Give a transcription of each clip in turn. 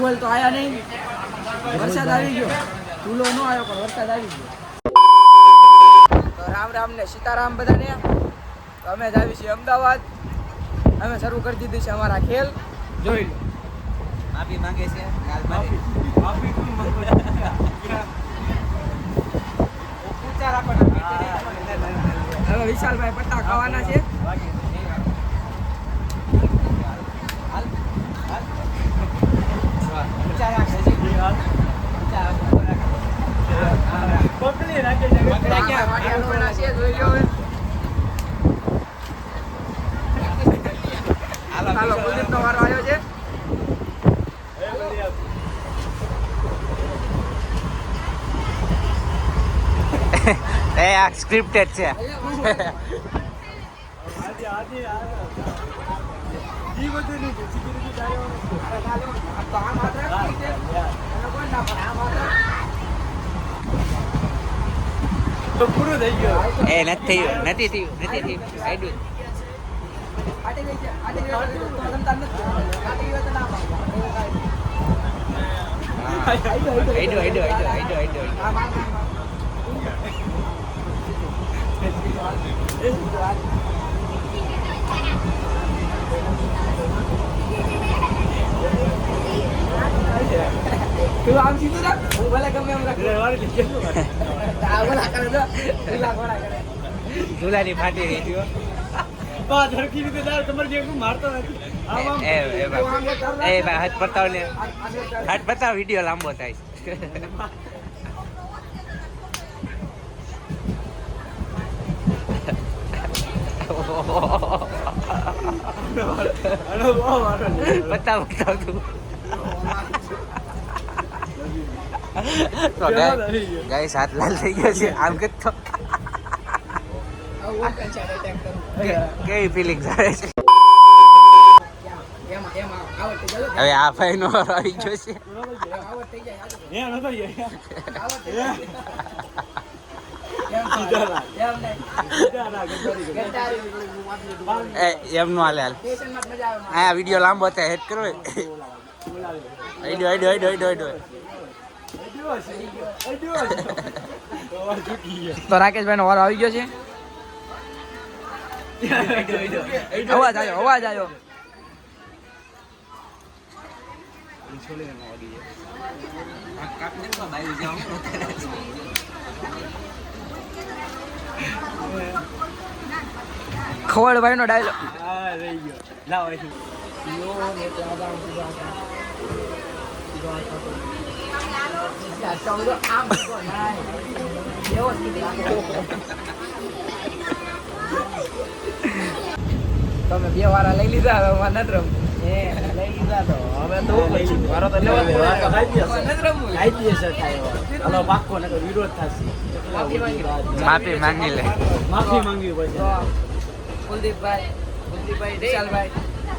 Twelve તો આયા નહીં. વરસાદ આવી ગયો. ચૂલો ન આવ્યો પણ વરસાદ આવી ગયો. તો રામ રામ ને સીતારામ બધાને. અમે જ આવી છીએ અમદાવાદ. અમે શરૂ કરી દીધી છે અમારા ખેલ. જોઈ લો. માફી માંગે છે. માફી. હવે વિશાલભાઈ પત્તા ખાવાના છે ઊંચા રાખે છે. ઊંચા રાખો. પકડા ક્યાં વાટિયાના છે જોઈ લો હવે હાલો, ચાલો કુલદીપનો વારો આવ્યો છે. એ આ સ્ક્રિપ્ટેડ છે. એ નથી થયું નથી થયું નથી થયું આઈડું ફાટી ગઈ આઈડું આમ, સીધું રાખ હું ભલે ગમે એમ રાખું ઝુલાની ફાટી રહી એ ભાઈ હાથ પતાવ ને. હાથ પતાવ વીડિયો લાંબો થાય બતાવ બતાવ તું તો ગાઈસ હાથ લાલ થઈ ગયો છે આમ કે તો. કેવી ફિલિંગ આવે છે હવે આ ભાઈ નો આવી ગયો છે. એમનું હાલે હાલ. આ વીડિયો લાંબો હતા હેડ કરો આઈડો આઈડો આઈડો આઈડો આઈડો તો રાકેશભાઈ નો વારો આવી ગયો છે? અવાજ આવ્યો અવાજ આવ્યો. ખવડભાઈ નો ડાયલોગ તમે બે વાળા લઈ લીધા હવે મારે નથી રમવું. એ લઈ લીધા તો. હવે તો પછી વારો તો લેવો જ પડે. હવે વિરોધ થશે. માફી માંગી. લે. માફી પડશે. તો કુલદીપભાઈ કુલદીપભાઈ વિશાલભાઈ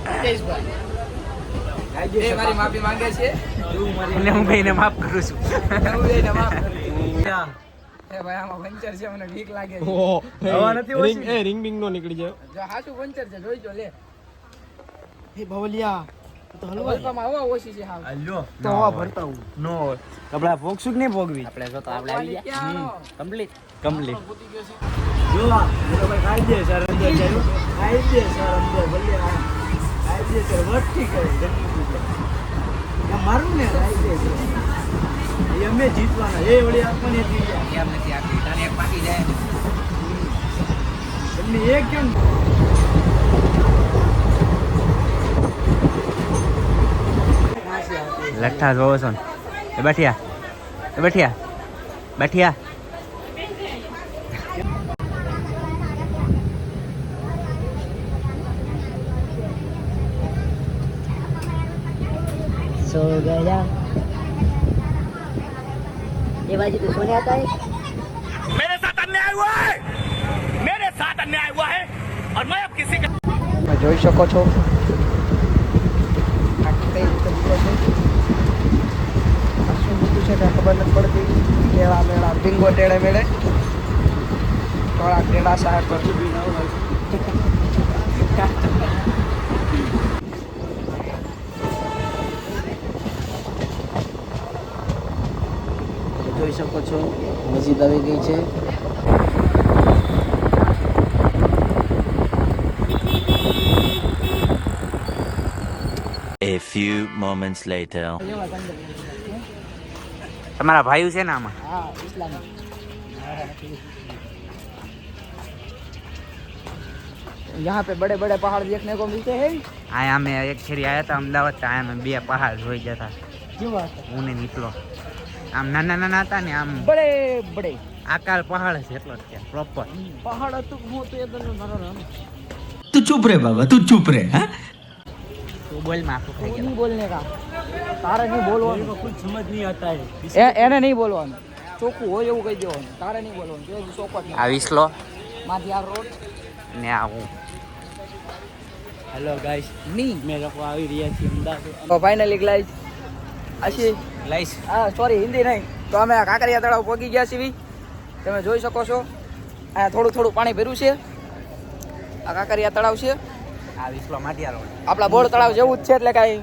હિતેશભાઈ એ મારી માફી માંગે છે. અને હું ભાઈને માફ કરું છું. હું એને માફ કરું. એ ભાઈ આમાં પંચર છે મને બીક લાગે છે. હવા નથી ઓછી? એ રિંગ બિંગ નો નીકળી જાય. જો પંચર છે જોઈ જો લે. એ બવલિયા તો હલવામાં હવા ઓછી છે હાવ. તો હવા ભરતા હું નો કપડા ભોગશું નહીં ભોગવી? આપણે જો તો આપણે આવી ગયા. કમ્પ્લીટ. કમ્પ્લીટ. જો આ ભાઈ ખાઈ દે સર અંદર ખાઈ દે સર અંદર ભલે આ મારું ને એ અમે જીતવાના એ વળી આપણને જીતી એમ નથી આપી તને એક પાકી જાય એમને એક કેમ લઠ્ઠા જોવો છો ને. એ બેઠિયા એ બેઠિયા બેઠિયા सो गया ये बाजी तो सोने आता है मेरे साथ अन्याय हुआ है मेरे साथ अन्याय हुआ है और मैं अब किसी का તમે જોઈ શકો છો આ કઈ રીતે દીધો છે આ શું લીધું છે કાંઈ ખબર નથી પડતી કેળા મેળા ભીંગો ટેળે મેળે થોડા ટેળા સાહેબ પર જોઈ શકો છો મસ્જિદ આવી ગઈ છે A few moments later. તમારા ભાઈઓ છે ને આમાં હા ઇસ્લામ यहाँ पे बड़े बड़े पहाड़ देखने को मिलते हैं આ અમે એક ફેરી આવ્યા હતા અમદાવાદ તો આયા અમે બે પહાડ જોઈ જતા क्यों बात है? હું ને નીકળો આમ નાના નાના હતા ને આમ બળે બળે. આકાર પહાડ છે એટલો જ પ્રોપર પહાડ હતું હું તો એકદમ મારો નામ. તું ચૂપ રે બાબા તું ચૂપ રે હા? તું બોલ માફું ખાઈ ગયો બોલને કા? તારે નહીં બોલવાનું. કોઈ સમજ નહીં હતા એને નહીં બોલવાનું. ચોખ્ખું હોય એવું કહી દેવાનું. તારે નહીં બોલવાનું. જો ચોખ્ખો આ વિસલો માથી આ રોડ. ને આ હેલો ગાઈસની. મેં આવી રહ્યા છીએ અમદાવાદ. તો ફાઇનલી ગાઈસ આશી લઈશ હા સોરી હિન્દી નહીં. તો અમે આ કાંકરિયા તળાવ પહોંચી ગયા છીએ તમે જોઈ શકો છો. અહીંયા થોડું થોડું પાણી ભર્યું છે. આ કાંકરિયા તળાવ છે. આ વિસલો માટિયા રોડ આપણા બોર તળાવ જેવું જ છે એટલે કાંઈ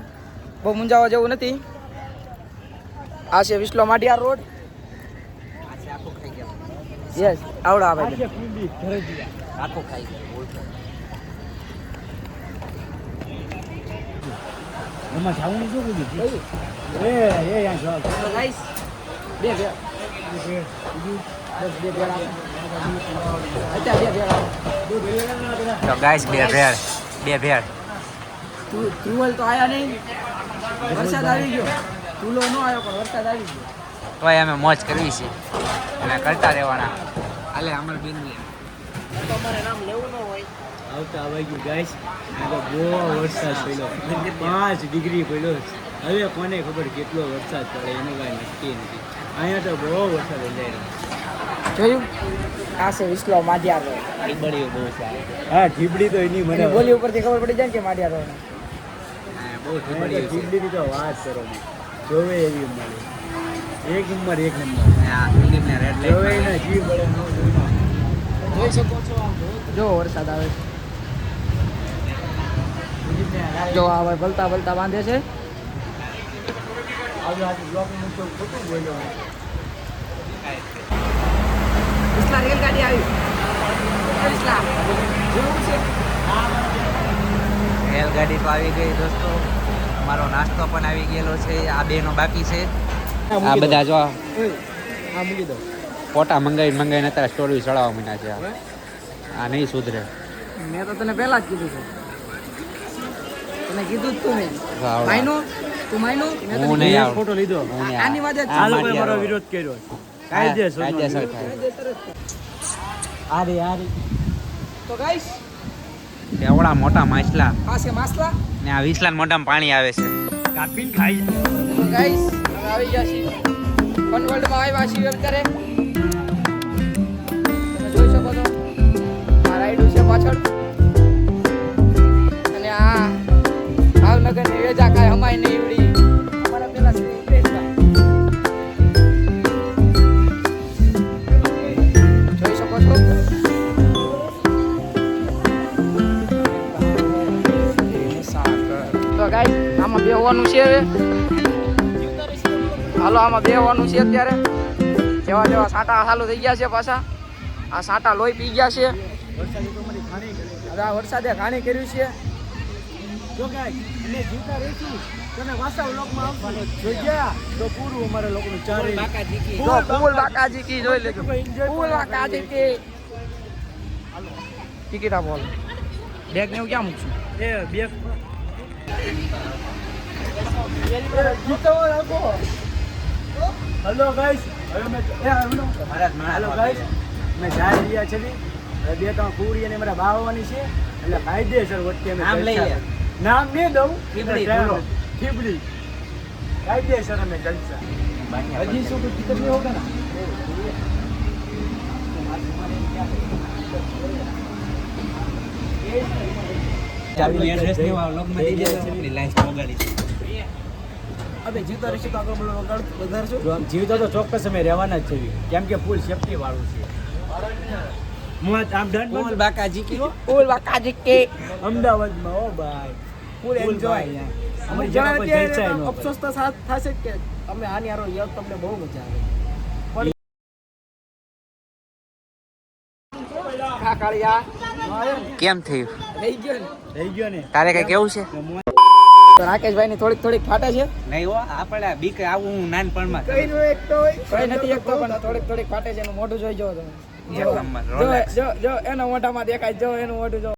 બહુ મૂંઝાવા જેવું નથી. આ છે વિસલો માટિયા રોડ. આ છે આખું ખાઈ ગયા. યસ આવડા આવે આખો આખું ખાઈ ગયા એમાં જવાનું શું કીધું? એ એ યાર જાઓ તો બે. બે તો ગાઈસ બે ભેળ બે ભેળ તુ- તુવેલ તો આયા નહીં વરસાદ આવી ગયો તુલો ન આવ્યો પણ વરસાદ આવી ગયો તોય અમે મોજ કરવી છે અને કરતા રહેવાના આલે અમર બિન આવતા આવી ગયું ગાઈસ બહુ વરસાદ પડ્યો પાંચ ડિગ્રી પડ્યો હવે કોને ખબર કેટલો વરસાદ પડે એનું કાંઈ નક્કી નથી. અહીંયા તો બહુ વરસાદ થઈ જોયું? આ છે વિસલો માઢિયાર. રોડ ટીબડીઓ બહુ સારી હા ઢીબડી તો એની મને બોલી ઉપરથી ખબર પડી જાય કે માઢિયાર રો બહુ ઢીબડી ઢીબડીની તો વાત કરો. જોવે એવી મળે એક ઉંમર એક નંબર. આ દિલીપને રેડ જોવે લાઈટ એના જીવ બળે જોઈ શકો છો આમ જો વરસાદ આવે છે. જો આ હવે ભલતા ભલતા બાંધે છે. આજે આજે બ્લોગનું તો ખોટું બોલ્યો વિસલા રેલગાડી આવી. વિસલા. જોયું છે. રેલગાડી તો આવી ગઈ દોસ્તો. અમારો નાસ્તો પણ આવી ગયેલો છે. આ બેનો બાકી છે. આ બધા જો હા મૂકી દો. ફોટા મંગાવી મંગાવીને અત્યારે સ્ટોરી ચડાવવા માંડ્યા છે આ. આ નહીં સુધરે. મેં તો તને પહેલા જ કીધું છે. તને કીધું જ તું મેં. તું માયનો હું નહીં આવું. ફોટો લીધો. આની વાત આ છે. આ લોકોએ મારો વિરોધ કર્યો. કાયદેસર કાયદેસર આરે આરે. તો ગાઈસ એવડા મોટા માછલા. આ છે ને આ વિસલા મોઢામાં પાણી આવે છે. કાપીને ખાઈ. ગાઈસ અમે આવી ગયા છીએ. ફન વર્લ્ડમાં આવ્યા છીએ અત્યારે તમે જોઈ શકો છો. આ રાઈડું છે પાછળ. અને આ ભાવનગર વેજા હાલો આમાં બેવાનું છે અત્યારે. જેવા જેવા સાંટા હાલો થઈ ગયા છે પાછા. આ સાંટા લોહી પી ગયા છે. વરસાદે ઘાણી કર્યું છે. જો કાંઈ જીવતા રહીશું. તને વાસા વ્લોગમાં આવવાનું જોઈ ગયા? તો પૂરું અમારા લોકોનું ચારે જો ફૂલ બાકાજી કી જોઈ લેજો. ફૂલ બાકાજી કી. ટિકિટ આપો હાલો. બેગ ને એવું ક્યાં મૂકશું? એ હલો ગાઈસ હવે મેં એ હલો ગાઈસ મેં જાય રહ્યા છે બે. ત્રણ કુડી અને મારા બાવવાની છે. એટલે કાયદેસર વચ્ચે અમે નામ લઈ નામ નહીં દઉં. એટલે ઠીબડી કાયદેસર અમે જલસા. હજી શું કોઈ ટિકટ નહીં હોગા ના અમે જીવતા રહીશું તો આગળ વધારશું? જીવતા તો ચોક્કસ અમે રહેવાના જ છીએ કેમ કે ફૂલ સેફટી વાળું છે. આની આરો તમને બહુ મજા આવે. કેમ થયું? રહી ગયો ને. ગયો તારે કઈ કેવું છે? તો રાકેશભાઈ ની થોડીક થોડીક ફાટે છે. નહીં હો આપણે બીક આવું હું નાનપણમાં કઈ નથી એક તો પણ થોડીક થોડીક ફાટે છે એનું મોઢું જોઈ જો તમે. જો જો Rolex. જો જો એના મોઢામાં દેખાય જો એનું મોઢું જો.